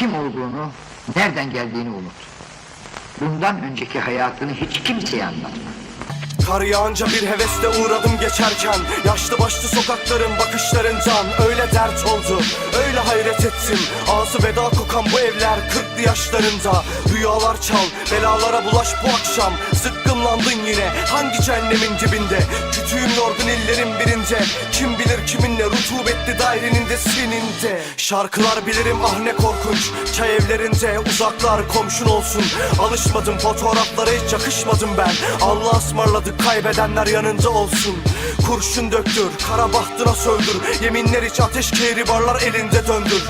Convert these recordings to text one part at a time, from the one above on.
kim olduğunu, nereden geldiğini unut. Bundan önceki hayatını hiç kimseye anlatma. Kar yağınca bir hevesle uğradım geçerken. Yaşlı başlı sokakların bakışlarından Öyle dert oldu, öyle hayret ettim. Ağzı veda kokan bu evler kırklı yaşlarında. Rüyalar çal, belalara bulaş bu akşam. Zıkkımlandın yine hangi cehennemin dibinde? Kütüğüm yorgun illerin birinde Kim bilir kiminle rutubetli dairenin de senin de Şarkılar bilirim ah ne korkunç Çay evlerinde uzaklar komşun olsun. Alışmadım fotoğraflara hiç yakışmadım ben. Allah ısmarladık kaybedenler yanında olsun. Kurşun döktür, kara bahtına söndür. Yeminler iç ateş kehribarlar elinde döndür.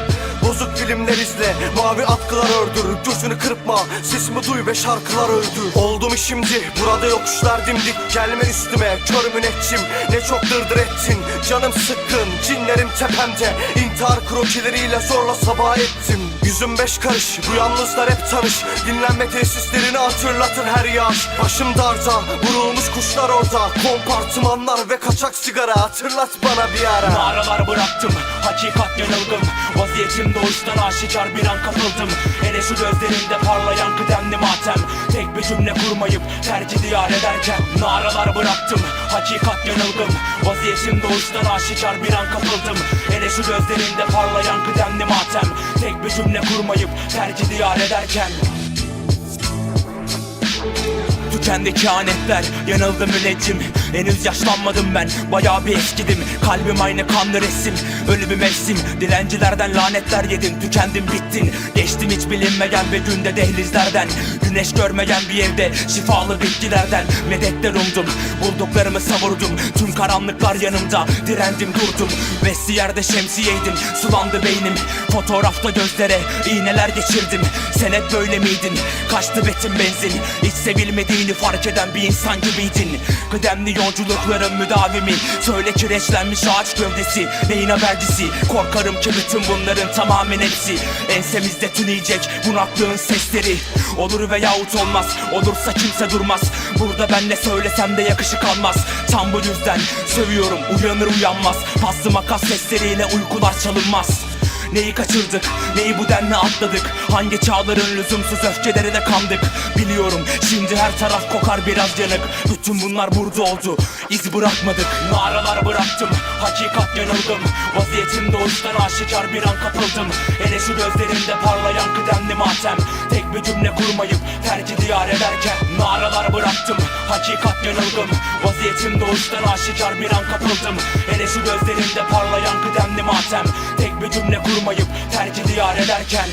Bozuk filmler izle, mavi atkılar ördür. Gözünü kırpma, sesimi duy ve şarkılar öldür. Oldum şimdi, burada yokuşlar dimdik Gelme üstüme, kör müneccim. Ne çok dırdır ettin, canım sıkkın Cinlerim tepemde, intihar krokileriyle zorla sabah ettim. Yüzüm beş karış, bu yalnızlar hep tanış. Dinlenme tesislerini hatırlatır her yağış Başım darda, vurulmuş kuşlar orada. Kompartımanlar ve kaçak sigara Hatırlat bana bir ara. Naralar bıraktım, hakikat yanıldım. Vaziyetim doğuştan aşikar bir an kapıldım. Hele şu gözlerinde parlayan kıdemli matem bir cümle kurmayıp terk diyar ederken Naralar bıraktım, hakikat yanıldım Vaziyetim doğuştan aşikar bir an kapıldım. Hele şu gözlerinde parlayan kıdemli matem. Tek bir cümle kurmayıp terk diyar ederken Tükendi kehanetler yanıldım müneccim. Henüz yaşlanmadım ben bayağı bir eskidim. Kalbim aynı kanlı resim ölü bir mevsim. Dilencilerden lanetler yedim tükendim bittin. Geçtim hiç bilinmeyen bir günde dehlizlerden. Güneş görmeyen bir evde şifalı bitkilerden. Medetler umdum bulduklarımı savurdum. Tüm karanlıklar yanımda direndim durdum. Vesti yerde şemsiyeydim sulandı beynim. Fotoğrafta gözlere iğneler geçirdim. Sen hep böyle miydin? Kaçtı betim benzin? Hiç sevilmediğini fark eden bir insan gibiydin. Kıdemli yolculukların müdavimi. Söyle kireçlenmiş ağaç gövdesi Neyin habercisi? Korkarım ki bütün bunların tamamen hepsi Ensemizde tüneyecek bunaklığın sesleri. Olur veyahut olmaz Olursa kimse durmaz. Burada ben ne söylesem de yakışık almaz Tam bu yüzden sövüyorum uyanır uyanmaz. Paslı makas sesleriyle uykular çalınmaz Neyi kaçırdık, neyi bu denli atladık? Hangi çağların lüzumsuz? Öfkelerine kandık. Biliyorum şimdi her taraf kokar biraz yanık. Bütün bunlar burada oldu, iz bırakmadık. Naralar bıraktım, hakikat yanıldım. Vaziyetim doğuştan aşikar bir an kapıldım. Hele şu gözlerimde parlayan kıdemli matem. Tek bir cümle kurmayıp terk diyar ederken Naralar bıraktım, hakikat yanıldım. Vaziyetim doğuştan aşikar bir an kapıldım. Hele şu gözlerimde parlayan kıdemli matem bir cümle kurmayıp terk diyar ederken